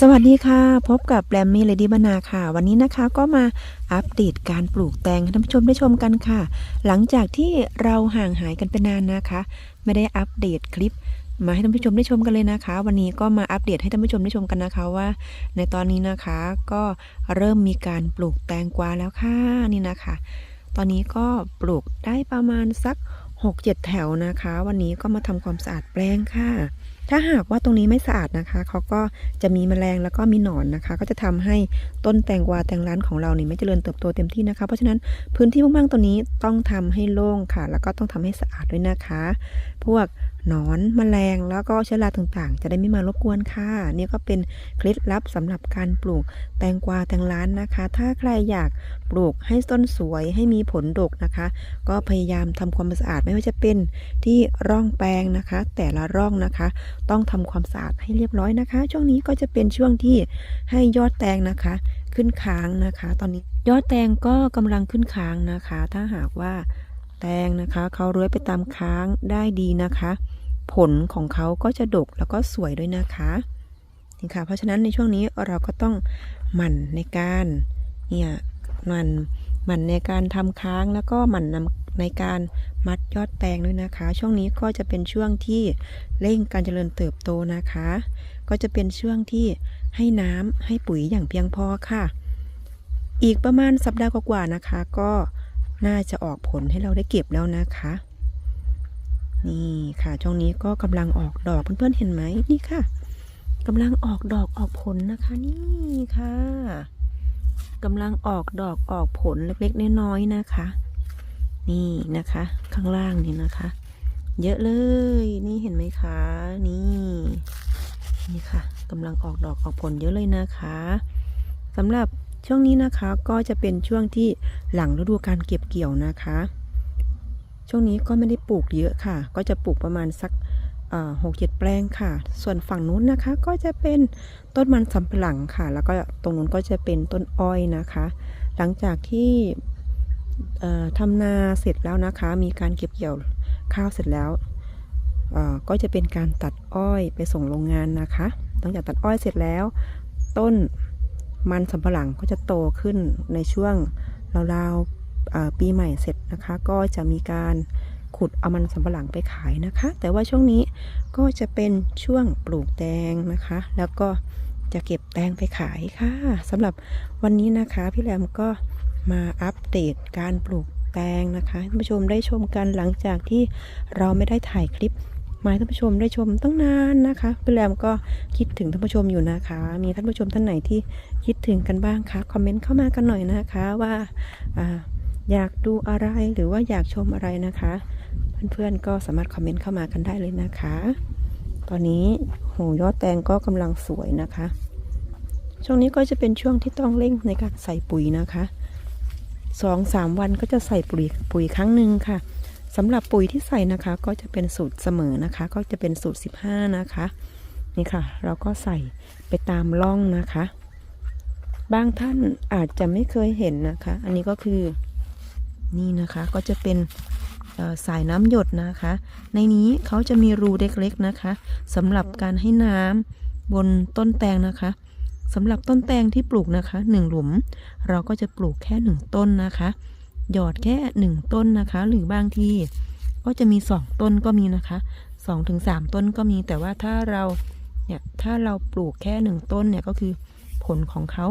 สวัสดีค่ะ พบกับแรมมี่เลดี้บานาค่ะ วันนี้นะคะก็มาอัปเดตการปลูกแตงให้ท่านผู้ชมได้ชมกันค่ะ หลังจากที่เราห่างหายกันไปนานนะคะ ไม่ได้อัปเดตคลิป มาให้ท่านผู้ชมได้ชมกันเลยนะคะ วันนี้ก็มาอัปเดตให้ท่านผู้ชมได้ชมกันนะคะว่า ในตอนนี้นะคะก็เริ่มมีการปลูกแตงกวาแล้วค่ะนี่นะคะ ตอนนี้ก็ปลูกได้ประมาณสัก 6-7 แถวนะคะ วันนี้ก็มาทำความสะอาดแปลงค่ะ ถ้าหากว่าตรงนี้ไม่สะอาดนะคะ เขาก็จะมีแมลงแล้วก็มีหนอนนะคะ ก็จะทำให้ต้นแตงกวาแตงร้านของเราเนี่ยไม่เจริญเติบโตเต็มที่นะคะ เพราะฉะนั้นพื้นที่บ้างๆตัวนี้ต้องทำให้โล่งค่ะ แล้วก็ต้องทำให้สะอาดด้วยนะคะ พวก นอนแมลงแล้วก็เชื้อราต่างๆ จะได้ไม่มารบกวนค่ะ นี่ก็เป็นเคล็ดลับสำหรับการปลูกแตงกวาแตงร้านนะคะ ถ้าใครอยากปลูกให้ต้นสวยให้มีผลดกนะคะ ก็พยายามทำความสะอาดไม่ว่าจะเป็นที่ร่องแปลงนะคะ แต่ละร่องนะคะ ต้องทำความสะอาดให้เรียบร้อยนะคะ ช่วงนี้ก็จะเป็นช่วงที่ให้ยอดแตงนะคะ ขึ้นค้างนะคะ ตอนนี้ยอดแตงก็กำลังขึ้นค้างนะคะ ถ้าหากว่าแตงนะคะเขาเลื้อยไปตามค้างได้ดีนะคะ ผลของเขาก็จะดกแล้วก็สวยด้วยนะคะนี่ค่ะเพราะฉะนั้นในช่วงนี้เราก็ต้องหมั่นในการเนี่ยหมันหมั่นในการทำค้างแล้วก็หมั่นนำในการมัดยอดแตงด้วยนะคะ ช่วงนี้ก็จะเป็นช่วงที่เร่งการเจริญเติบโตนะคะ ก็จะเป็นช่วงที่ให้น้ำให้ปุ๋ยอย่างเพียงพอค่ะ อีกประมาณสัปดาห์กว่าๆนะคะ ก็น่าจะออกผลให้เราได้เก็บแล้วนะคะ นี่ค่ะ ช่วงนี้ก็กำลังออกดอกเพื่อนๆเห็นไหมนี่ค่ะกำลังออกดอกออกผลนะคะ นี่ค่ะกำลังออกดอกออกผลเล็กๆน้อยๆนะคะ นี่นะคะ ข้างล่างนี่นะคะ เยอะเลย นี่เห็นไหมคะนี่นี่ค่ะกำลังออกดอกออกผลเยอะเลยนะคะสำหรับช่วงนี้นะคะก็จะเป็นช่วงที่หลังฤดูการเก็บเกี่ยวนะคะ ช่วงนี้ก็ไม่ได้ปลูกเยอะค่ะ ก็จะปลูกประมาณสักหกเจ็ดแปลงค่ะ ส่วนฝั่งนู้นนะคะก็จะเป็นต้นมันสำปะหลังค่ะ แล้วก็ตรงนู้นก็จะเป็นต้นอ้อยนะคะ หลังจากที่ทำนาเสร็จแล้วนะคะ มีการเก็บเกี่ยวข้าวเสร็จแล้วก็จะเป็นการตัดอ้อยไปส่งโรงงานนะคะหลังจากตัดอ้อยเสร็จแล้ว ต้นมันสำปะหลังก็จะโตขึ้นในช่วงราวๆ ปีใหม่เสร็จนะคะ ก็จะมีการขุดเอามันสำปะหลังไปขายนะคะ แต่ว่าช่วงนี้ก็จะเป็นช่วงปลูกแตงนะคะ แล้วก็จะเก็บแตงไปขายค่ะสำหรับวันนี้นะคะพี่แรมก็มาอัปเดตการปลูกแตงนะคะท่านผู้ชมได้ชมกันหลังจากที่เราไม่ได้ถ่ายคลิปมาท่านผู้ชมได้ชมตั้งนานนะคะพี่แรมก็คิดถึงท่านผู้ชมอยู่นะคะ มีท่านผู้ชมท่านไหนที่คิดถึงกันบ้างคะคอมเมนต์เข้ามากันหน่อยนะคะว่า อยากดูอะไรหรือว่าอยากชมอะไรนะคะ เพื่อนๆก็สามารถคอมเมนต์เข้ามากันได้เลยนะคะ ตอนนี้โหยอดแตงก็กำลังสวยนะคะ ช่วงนี้ก็จะเป็นช่วงที่ต้องเร่งในการใส่ปุ๋ยนะคะสองสามวันก็จะใส่ปุ๋ยปุ๋ยครั้งหนึ่งค่ะสำหรับปุ๋ยที่ใส่นะคะ ก็จะเป็นสูตรเสมอนะคะ ก็จะเป็นสูตร 15 นะคะ นี่ค่ะ เราก็ใส่ไปตามร่องนะคะ บางท่านอาจจะไม่เคยเห็นนะคะ อันนี้ก็คือ นี่นะคะก็จะเป็นสายน้ำหยดนะคะ ในนี้เขาจะมีรูเล็กๆนะคะสำหรับการให้น้ำบนต้นแตงนะคะสำหรับต้นแตงที่ปลูกนะคะหนึ่งหลุม เราก็จะปลูกแค่หนึ่งต้นนะคะ หยอดแค่หนึ่งต้นนะคะ หรือบางทีก็จะมีสองต้นก็มีนะคะสองถึงสามต้นก็มีแต่ว่าถ้าเราเนี่ยถ้าเราปลูกแค่หนึ่งต้นเนี่ยก็คือผลของเขา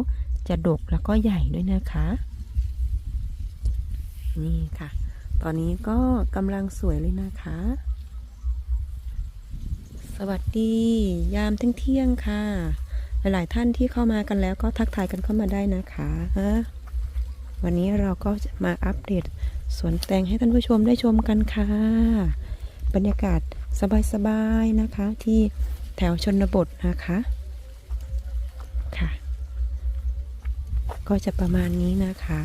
จะดกแล้วก็ใหญ่ด้วยนะคะ นี่ค่ะ ตอนนี้ก็กำลังสวยเลยนะคะ สวัสดียามเที่ยงค่ะ หลาย ๆ ท่านที่เข้ามากันแล้วก็ทักทายกันเข้ามาได้นะคะวันนี้เราก็จะมาอัปเดตสวนแตงให้ท่านผู้ชมได้ชมกันค่ะ บรรยากาศสบาย ๆ นะคะที่แถวชนบทนะคะค่ะ ก็จะประมาณนี้นะคะ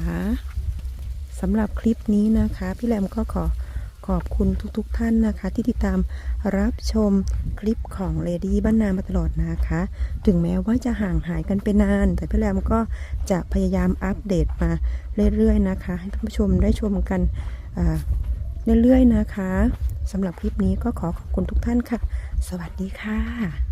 สำหรับคลิปนี้นะคะ พี่แรมก็ขอขอบคุณทุกๆทท่านนะคะ ที่ติดตามรับชมคลิปของเลดี้บ้านนามาตลอดนะคะ ถึงแม้ว่าจะห่างหายกันไปนาน แต่พี่แรมก็จะพยายามอัปเดตมาเรื่อยๆนะคะ ให้ท่านผู้ชมได้ชมกันเรื่อยๆนะคะสำหรับคลิปนี้ก็ขอขอบคุณทุกท่านค่ะ สวัสดีค่ะ